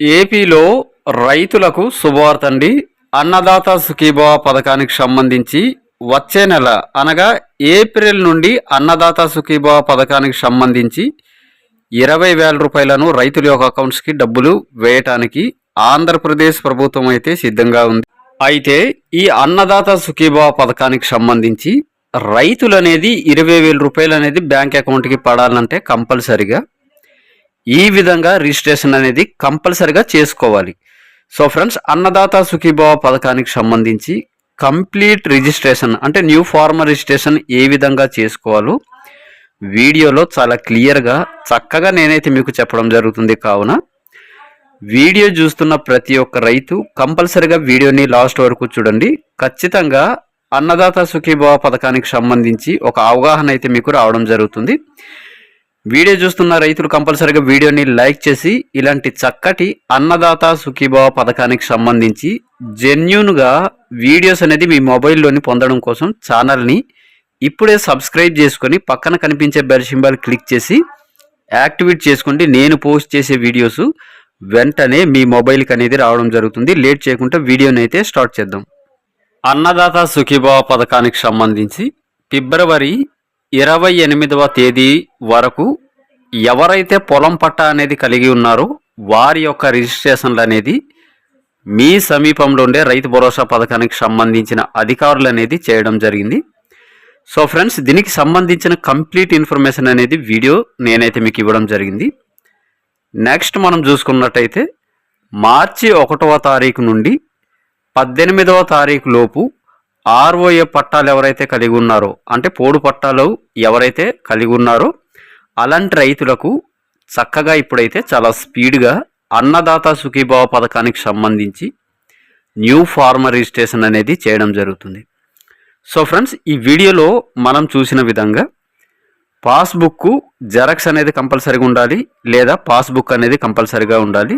ఏపీలో రైతులకు శుభవార్త అండి అన్నదాత సుఖీభవ పథకానికి సంబంధించి వచ్చే నెల అనగా ఏప్రిల్ నుండి అన్నదాత సుఖీభవ పథకానికి సంబంధించి ఇరవై వేల రూపాయలను రైతుల యొక్క అకౌంట్స్కి డబ్బులు వేయటానికి ఆంధ్రప్రదేశ్ ప్రభుత్వం అయితే సిద్ధంగా ఉంది. అయితే ఈ అన్నదాత సుఖీభవ పథకానికి సంబంధించి రైతులు అనేది ఇరవై వేల రూపాయలు అనేది బ్యాంక్ అకౌంట్కి పడాలంటే కంపల్సరిగా ఈ విధంగా రిజిస్ట్రేషన్ అనేది కంపల్సరిగా చేసుకోవాలి. సో ఫ్రెండ్స్ అన్నదాత సుఖీభావ పథకానికి సంబంధించి కంప్లీట్ రిజిస్ట్రేషన్ అంటే న్యూ ఫార్మర్ రిజిస్ట్రేషన్ ఏ విధంగా చేసుకోవాలో వీడియోలో చాలా క్లియర్గా చక్కగా నేనైతే మీకు చెప్పడం జరుగుతుంది కావున వీడియో చూస్తున్న ప్రతి ఒక్క రైతు కంపల్సరిగా వీడియోని లాస్ట్ వరకు చూడండి. ఖచ్చితంగా అన్నదాత సుఖీభావ పథకానికి సంబంధించి ఒక అవగాహన అయితే మీకు రావడం జరుగుతుంది. వీడియో చూస్తున్న రైతులు కంపల్సరిగా వీడియోని లైక్ చేసి ఇలాంటి చక్కటి అన్నదాత సుఖీభావ పథకానికి సంబంధించి జెన్యున్గా వీడియోస్ అనేది మీ మొబైల్లోని పొందడం కోసం ఛానల్ని ఇప్పుడే సబ్స్క్రైబ్ చేసుకొని పక్కన కనిపించే బెల్ సింబల్ క్లిక్ చేసి యాక్టివేట్ చేసుకోండి. నేను పోస్ట్ చేసే వీడియోస్ వెంటనే మీ మొబైల్కి అనేది రావడం జరుగుతుంది. లేట్ చేయకుండా వీడియోని అయితే స్టార్ట్ చేద్దాం. అన్నదాత సుఖీభావ పథకానికి సంబంధించి ఫిబ్రవరి ఇరవై ఎనిమిదవ తేదీ వరకు ఎవరైతే పొలం పట్టా అనేది కలిగి ఉన్నారో వారి యొక్క రిజిస్ట్రేషన్లు అనేది మీ సమీపంలో ఉండే రైతు భరోసా పథకానికి సంబంధించిన అధికారులు అనేది చేయడం జరిగింది. సో ఫ్రెండ్స్ దీనికి సంబంధించిన కంప్లీట్ ఇన్ఫర్మేషన్ అనేది వీడియో నేనైతే మీకు ఇవ్వడం జరిగింది. నెక్స్ట్ మనం చూసుకున్నట్టయితే మార్చి ఒకటవ తారీఖు నుండి పద్దెనిమిదవ తారీఖు లోపు ఆర్ఓఏ పట్టాలు ఎవరైతే కలిగి ఉన్నారో అంటే పోడు పట్టాలు ఎవరైతే కలిగి ఉన్నారో అలాంటి రైతులకు చక్కగా ఇప్పుడైతే చాలా స్పీడ్గా అన్నదాత సుఖీభావ పథకానికి సంబంధించి న్యూ ఫార్మర్ రిజిస్ట్రేషన్ అనేది చేయడం జరుగుతుంది. సో ఫ్రెండ్స్ ఈ వీడియోలో మనం చూసిన విధంగా పాస్బుక్ జెరాక్స్ అనేది కంపల్సరీగా ఉండాలి లేదా పాస్బుక్ అనేది కంపల్సరీగా ఉండాలి.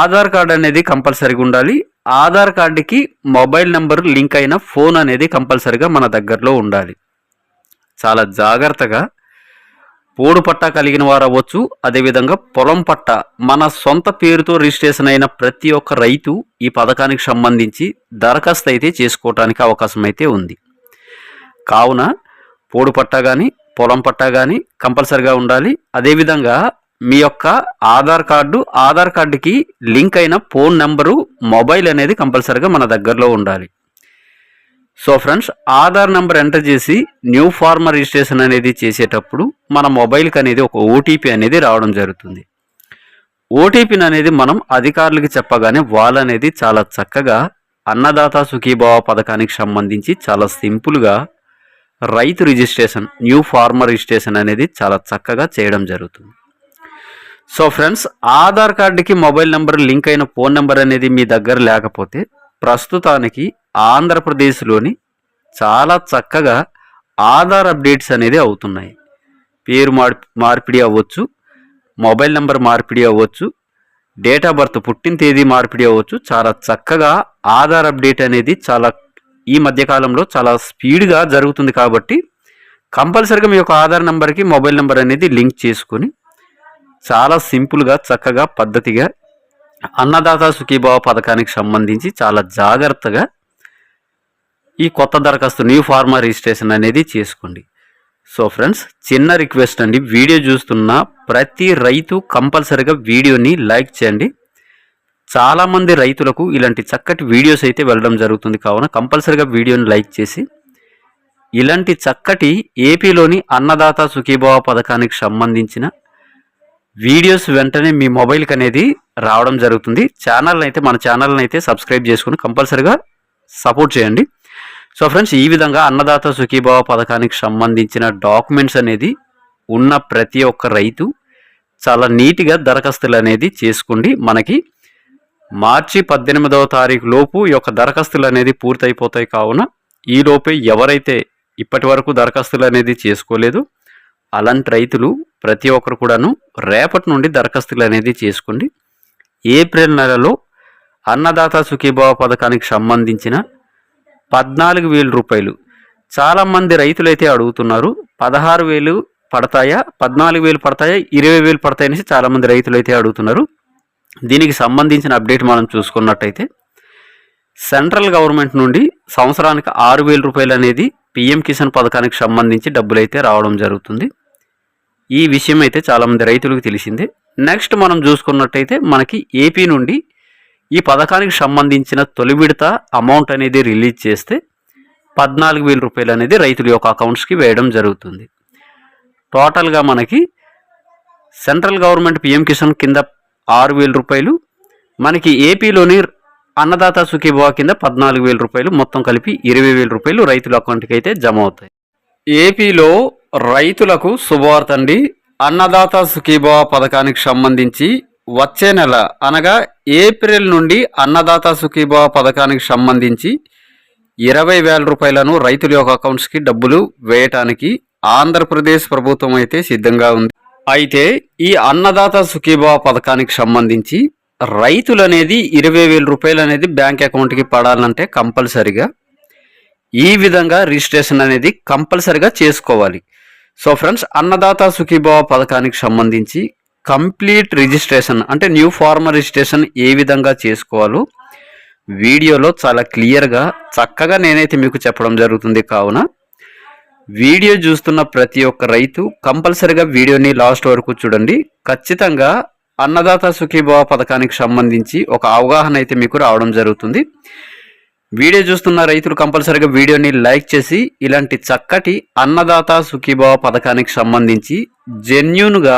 ఆధార్ కార్డ్ అనేది కంపల్సరీగా ఉండాలి. ఆధార్ కార్డుకి మొబైల్ నెంబర్ లింక్ అయిన ఫోన్ అనేది కంపల్సరీగా మన దగ్గరలో ఉండాలి. చాలా జాగ్రత్తగా పోడు పట్టా కలిగిన వారు అవ్వచ్చు. అదేవిధంగా పొలం పట్ట మన సొంత పేరుతో రిజిస్ట్రేషన్ అయిన ప్రతి ఒక్క రైతు ఈ పథకానికి సంబంధించి దరఖాస్తు అయితే చేసుకోవటానికి అవకాశం అయితే ఉంది. కావున పోడు పట్టా కానీ పొలం పట్టా కానీ కంపల్సరిగా ఉండాలి. అదేవిధంగా మీ యొక్క ఆధార్ కార్డు ఆధార్ కార్డుకి లింక్ అయిన ఫోన్ నెంబరు మొబైల్ అనేది కంపల్సరిగా మన దగ్గరలో ఉండాలి. So friends Aadhaar number enter చేసి న్యూ ఫార్మర్ రిజిస్ట్రేషన్ అనేది చేసేటప్పుడు మన మొబైల్కి అనేది ఒక ఓటీపీ అనేది రావడం జరుగుతుంది. ఓటీపీని అనేది మనం అధికారులకి చెప్పగానే వాళ్ళనేది చాలా చక్కగా అన్నదాత సుఖీభావ పథకానికి సంబంధించి చాలా సింపుల్గా రైతు రిజిస్ట్రేషన్ న్యూ ఫార్మర్ రిజిస్ట్రేషన్ అనేది చాలా చక్కగా చేయడం జరుగుతుంది. సో ఫ్రెండ్స్ ఆధార్ కార్డుకి మొబైల్ నెంబర్ లింక్ అయిన ఫోన్ నెంబర్ అనేది మీ దగ్గర లేకపోతే ప్రస్తుతానికి ఆంధ్రప్రదేశ్లోని చాలా చక్కగా ఆధార్ అప్డేట్స్ అనేది అవుతున్నాయి. పేరు మార్ మార్పిడి అవ్వచ్చు మొబైల్ నెంబర్ మార్పిడి అవ్వచ్చు డేట్ ఆఫ్ బర్త్ పుట్టిన తేదీ మార్పిడి అవ్వచ్చు. చాలా చక్కగా ఆధార్ అప్డేట్ అనేది చాలా ఈ మధ్యకాలంలో చాలా స్పీడ్గా జరుగుతుంది కాబట్టి కంపల్సరిగా మీ యొక్క ఆధార్ నెంబర్కి మొబైల్ నెంబర్ అనేది లింక్ చేసుకొని చాలా సింపుల్గా చక్కగా పద్ధతిగా అన్నదాత సుఖీభావ పథకానికి సంబంధించి చాలా జాగ్రత్తగా ఈ కొత్త దరఖాస్తు న్యూ ఫార్మర్ రిజిస్ట్రేషన్ అనేది చేసుకోండి. సో ఫ్రెండ్స్ చిన్న రిక్వెస్ట్ అండి. వీడియో చూస్తున్న ప్రతి రైతు కంపల్సరిగా వీడియోని లైక్ చేయండి. చాలామంది రైతులకు ఇలాంటి చక్కటి వీడియోస్ అయితే వెళ్ళడం జరుగుతుంది. కావున కంపల్సరిగా వీడియోని లైక్ చేసి ఇలాంటి చక్కటి ఏపీలోని అన్నదాత సుఖీభావ పథకానికి సంబంధించిన వీడియోస్ వెంటనే మీ మొబైల్కి అనేది రావడం జరుగుతుంది. ఛానల్ అయితే మన ఛానల్ని అయితే సబ్స్క్రైబ్ చేసుకుని కంపల్సరిగా సపోర్ట్ చేయండి. సో ఫ్రెండ్స్ ఈ విధంగా అన్నదాత సుఖీభావ పథకానికి సంబంధించిన డాక్యుమెంట్స్ అనేది ఉన్న ప్రతి ఒక్క రైతు చాలా నీట్గా దరఖాస్తులు అనేది చేసుకోండి. మనకి మార్చి పద్దెనిమిదవ తారీఖు లోపు ఈ యొక్క దరఖాస్తులు అనేది పూర్తయిపోతాయి కావున ఈ లోపే ఎవరైతే ఇప్పటి వరకు దరఖాస్తులు అనేది చేసుకోలేదు అలాంటి రైతులు ప్రతి ఒక్కరు కూడాను రేపటి నుండి దరఖాస్తులు అనేది చేసుకోండి. ఏప్రిల్ నెలలో అన్నదాత సుఖీభావ పథకానికి సంబంధించిన పద్నాలుగు వేల రూపాయలు. చాలామంది రైతులైతే అడుగుతున్నారు పదహారు వేలు పడతాయా పద్నాలుగు వేలు పడతాయా ఇరవై వేలు పడతాయనేసి చాలామంది రైతులు అయితే అడుగుతున్నారు. దీనికి సంబంధించిన అప్డేట్ మనం చూసుకున్నట్టయితే సెంట్రల్ గవర్నమెంట్ నుండి సంవత్సరానికి ఆరు వేల రూపాయలు అనేది పిఎం కిసాన్ పథకానికి సంబంధించి డబ్బులు అయితే రావడం జరుగుతుంది. ఈ విషయం అయితే చాలామంది రైతులకు తెలిసిందే. నెక్స్ట్ మనం చూసుకున్నట్టయితే మనకి ఏపీ నుండి ఈ పథకానికి సంబంధించిన తొలి విడత అమౌంట్ అనేది రిలీజ్ చేస్తే పద్నాలుగు వేల రూపాయలు అనేది రైతుల యొక్క అకౌంట్స్కి వేయడం జరుగుతుంది. టోటల్గా మనకి సెంట్రల్ గవర్నమెంట్ పిఎం కిసాన్ కింద ఆరు వేల రూపాయలు మనకి ఏపీలోని అన్నదాత సుఖీభావ కింద పద్నాలుగు వేల రూపాయలు మొత్తం కలిపి ఇరవై వేల రూపాయలు రైతుల అకౌంట్కి అయితే జమ అవుతాయి. ఏపీలో రైతులకు శుభవార్త అండి అన్నదాత సుఖీభవ పథకానికి సంబంధించి వచ్చే నెల అనగా ఏప్రిల్ నుండి అన్నదాత సుఖీభవ పథకానికి సంబంధించి ఇరవై వేల రూపాయలను రైతుల యొక్క అకౌంట్స్కి డబ్బులు వేయటానికి ఆంధ్రప్రదేశ్ ప్రభుత్వం అయితే సిద్ధంగా ఉంది. అయితే ఈ అన్నదాత సుఖీభవ పథకానికి సంబంధించి రైతులు అనేది ఇరవై వేల రూపాయలు అనేది బ్యాంక్ అకౌంట్కి పడాలంటే కంపల్సరిగా ఈ విధంగా రిజిస్ట్రేషన్ అనేది కంపల్సరిగా చేసుకోవాలి. సో ఫ్రెండ్స్ అన్నదాత సుఖీభావ పథకానికి సంబంధించి కంప్లీట్ రిజిస్ట్రేషన్ అంటే న్యూ ఫార్మర్ రిజిస్ట్రేషన్ ఏ విధంగా చేసుకోవాలో వీడియోలో చాలా క్లియర్గా చక్కగా నేనైతే మీకు చెప్పడం జరుగుతుంది కావున వీడియో చూస్తున్న ప్రతి ఒక్క రైతు కంపల్సరిగా వీడియోని లాస్ట్ వరకు చూడండి. ఖచ్చితంగా అన్నదాత సుఖీభావ పథకానికి సంబంధించి ఒక అవగాహన అయితే మీకు రావడం జరుగుతుంది. వీడియో చూస్తున్న రైతులు కంపల్సరిగా వీడియోని లైక్ చేసి ఇలాంటి చక్కటి అన్నదాత సుఖీభావ పథకానికి సంబంధించి జెన్యున్గా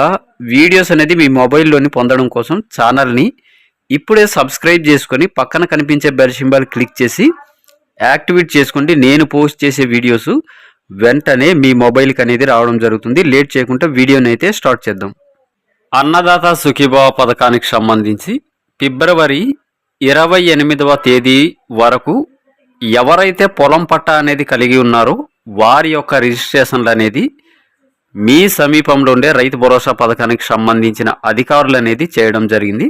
వీడియోస్ అనేది మీ మొబైల్లోని పొందడం కోసం ఛానల్ని ఇప్పుడే సబ్స్క్రైబ్ చేసుకొని పక్కన కనిపించే బెల్ సింబల్ క్లిక్ చేసి యాక్టివేట్ చేసుకోండి. నేను పోస్ట్ చేసే వీడియోస్ వెంటనే మీ మొబైల్కి అనేది రావడం జరుగుతుంది. లేట్ చేయకుండా వీడియోని అయితే స్టార్ట్ చేద్దాం. అన్నదాత సుఖీభావ పథకానికి సంబంధించి ఫిబ్రవరి ఇరవై ఎనిమిదవ తేదీ వరకు ఎవరైతే పొలం పట్టా అనేది కలిగి ఉన్నారో వారి యొక్క రిజిస్ట్రేషన్లు అనేది మీ సమీపంలో ఉండే రైతు భరోసా పథకానికి సంబంధించిన అధికారులు అనేది చేయడం జరిగింది.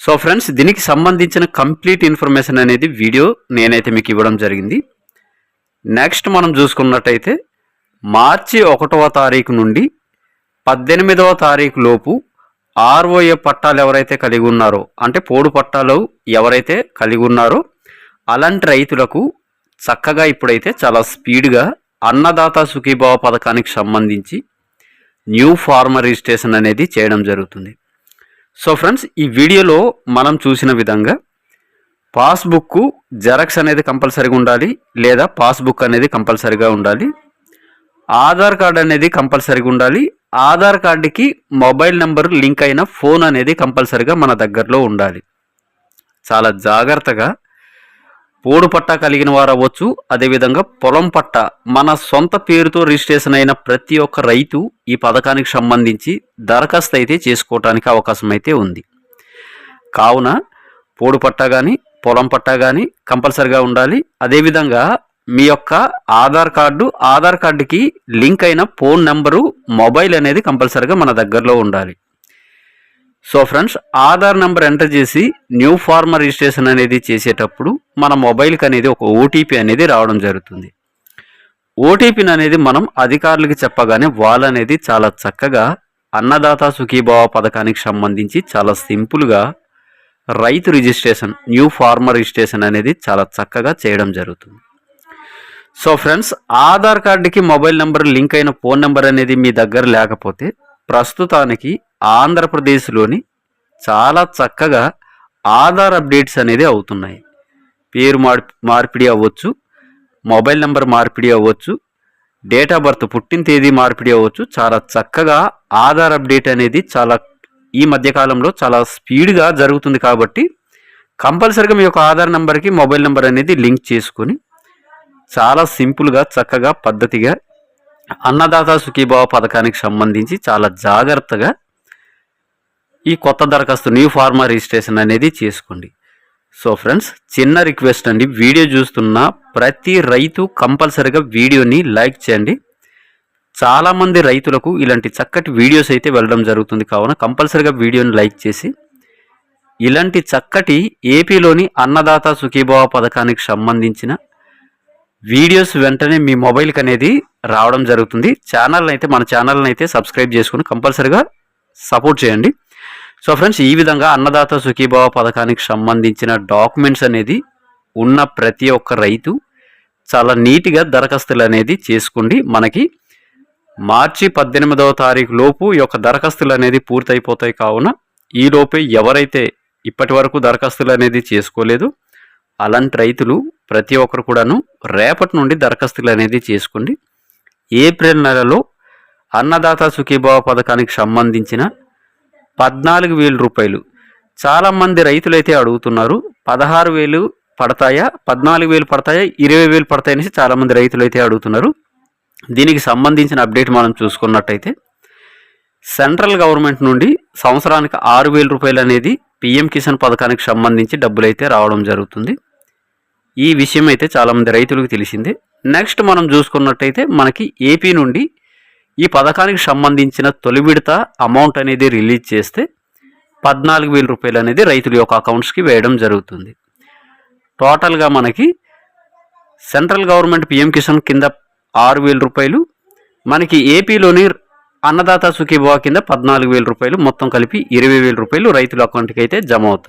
సో ఫ్రెండ్స్ దీనికి సంబంధించిన కంప్లీట్ ఇన్ఫర్మేషన్ అనేది వీడియో నేనైతే మీకు ఇవ్వడం జరిగింది. నెక్స్ట్ మనం చూసుకున్నట్టయితే మార్చి ఒకటవ తారీఖు నుండి పద్దెనిమిదవ తారీఖు లోపు ఆర్ఓఏ పట్టాలు ఎవరైతే కలిగి ఉన్నారో అంటే పోడు పట్టాలు ఎవరైతే కలిగి ఉన్నారో అలాంటి రైతులకు చక్కగా ఇప్పుడైతే చాలా స్పీడ్గా అన్నదాత సుఖీభావ పథకానికి సంబంధించి న్యూ ఫార్మర్ రిజిస్ట్రేషన్ అనేది చేయడం జరుగుతుంది. సో ఫ్రెండ్స్ ఈ వీడియోలో మనం చూసిన విధంగా పాస్బుక్ జెరాక్స్ అనేది కంపల్సరీగా ఉండాలి లేదా పాస్బుక్ అనేది కంపల్సరీగా ఉండాలి ఆధార్ కార్డ్ అనేది కంపల్సరీగా ఉండాలి ఆధార్ కార్డుకి మొబైల్ నెంబర్ లింక్ అయిన ఫోన్ అనేది కంపల్సరీగా మన దగ్గరలో ఉండాలి. చాలా జాగ్రత్తగా పోడు పట్టా కలిగిన వారు అవ్వచ్చు. అదేవిధంగా పొలం పట్ట మన సొంత పేరుతో రిజిస్ట్రేషన్ అయిన ప్రతి ఒక్క రైతు ఈ పథకానికి సంబంధించి దరఖాస్తు అయితే చేసుకోవటానికి అవకాశం అయితే ఉంది. కావున పోడు పట్టా కానీ పొలం పట్టా కానీ కంపల్సరిగా ఉండాలి. అదేవిధంగా మీ యొక్క ఆధార్ కార్డు ఆధార్ కార్డుకి లింక్ అయిన ఫోన్ నెంబరు మొబైల్ అనేది కంపల్సరిగా మన దగ్గరలో ఉండాలి. So friends Aadhaar number enter చేసి న్యూ ఫార్మర్ రిజిస్ట్రేషన్ అనేది చేసేటప్పుడు మన మొబైల్కి అనేది ఒక ఓటీపీ అనేది రావడం జరుగుతుంది. ఓటీపీని అనేది మనం అధికారులకు చెప్పగానే వాళ్ళనేది చాలా చక్కగా అన్నదాత సుఖీభావ పథకానికి సంబంధించి చాలా సింపుల్గా రైతు రిజిస్ట్రేషన్ న్యూ ఫార్మర్ రిజిస్ట్రేషన్ అనేది చాలా చక్కగా చేయడం జరుగుతుంది. సో ఫ్రెండ్స్ ఆధార్ కార్డుకి మొబైల్ నెంబర్ లింక్ అయిన ఫోన్ నెంబర్ అనేది మీ దగ్గర లేకపోతే ప్రస్తుతానికి ఆంధ్రప్రదేశ్లోని చాలా చక్కగా ఆధార్ అప్డేట్స్ అనేది అవుతున్నాయి. పేరు మార్ మార్పిడి అవ్వచ్చు మొబైల్ నెంబర్ మార్పిడి అవ్వచ్చు డేట్ ఆఫ్ బర్త్ పుట్టిన తేదీ మార్పిడి అవ్వచ్చు. చాలా చక్కగా ఆధార్ అప్డేట్ అనేది చాలా ఈ మధ్యకాలంలో చాలా స్పీడ్గా జరుగుతుంది కాబట్టి కంపల్సరిగా మీ యొక్క ఆధార్ నెంబర్కి మొబైల్ నెంబర్ అనేది లింక్ చేసుకొని చాలా సింపుల్గా చక్కగా పద్ధతిగా అన్నదాత సుఖీభావ పథకానికి సంబంధించి చాలా జాగ్రత్తగా ఈ కొత్త దరఖాస్తు న్యూ ఫార్మా రిజిస్ట్రేషన్ అనేది చేసుకోండి. సో ఫ్రెండ్స్ చిన్న రిక్వెస్ట్ అండి. వీడియో చూస్తున్న ప్రతి రైతు కంపల్సరిగా వీడియోని లైక్ చేయండి. చాలామంది రైతులకు ఇలాంటి చక్కటి వీడియోస్ అయితే వెళ్ళడం జరుగుతుంది. కావున కంపల్సరిగా వీడియోని లైక్ చేసి ఇలాంటి చక్కటి ఏపీలోని అన్నదాత సుఖీభావ పథకానికి సంబంధించిన వీడియోస్ వెంటనే మీ మొబైల్కి అనేది రావడం జరుగుతుంది. ఛానల్ని అయితే మన ఛానల్ని అయితే సబ్స్క్రైబ్ చేసుకుని కంపల్సరిగా సపోర్ట్ చేయండి. సో ఫ్రెండ్స్ ఈ విధంగా అన్నదాత సుఖీభావ పథకానికి సంబంధించిన డాక్యుమెంట్స్ అనేది ఉన్న ప్రతి ఒక్క రైతు చాలా నీట్గా దరఖాస్తులు అనేది చేసుకోండి మనకి మార్చి పద్దెనిమిదవ తారీఖు లోపు ఈ యొక్క దరఖాస్తులు అనేది పూర్తయిపోతాయి. కావున ఈ లోపే ఎవరైతే ఇప్పటి వరకు దరఖాస్తులు అనేది చేసుకోలేదు అలాంటి రైతులు ప్రతి ఒక్కరు కూడాను రేపటి నుండి దరఖాస్తులు అనేది చేసుకోండి. ఏప్రిల్ నెలలో అన్నదాత సుఖీభావ పథకానికి సంబంధించిన పద్నాలుగు వేల రూపాయలు. చాలామంది రైతులైతే అడుగుతున్నారు పదహారు వేలు పడతాయా పద్నాలుగు వేలు పడతాయా ఇరవై వేలు పడతాయనేసి చాలామంది రైతులు అయితే అడుగుతున్నారు. దీనికి సంబంధించిన అప్డేట్ మనం చూసుకున్నట్టయితే సెంట్రల్ గవర్నమెంట్ నుండి సంవత్సరానికి ఆరు వేల రూపాయలు అనేది పిఎం కిసాన్ పథకానికి సంబంధించి డబ్బులు అయితే రావడం జరుగుతుంది. ఈ విషయం అయితే చాలామంది రైతులకు తెలిసిందే. నెక్స్ట్ మనం చూసుకున్నట్టయితే మనకి ఏపీ నుండి ఈ పథకానికి సంబంధించిన తొలి విడత అమౌంట్ అనేది రిలీజ్ చేస్తే పద్నాలుగు వేల రూపాయలు అనేది రైతుల యొక్క అకౌంట్స్కి వేయడం జరుగుతుంది. టోటల్గా మనకి సెంట్రల్ గవర్నమెంట్ పిఎం కిసాన్ కింద ఆరు వేల రూపాయలు మనకి ఏపీలోని అన్నదాత సుఖీభావ కింద పద్నాలుగు వేల రూపాయలు మొత్తం కలిపి ఇరవై వేల రూపాయలు రైతుల అకౌంట్కి అయితే జమ అవుతాయి.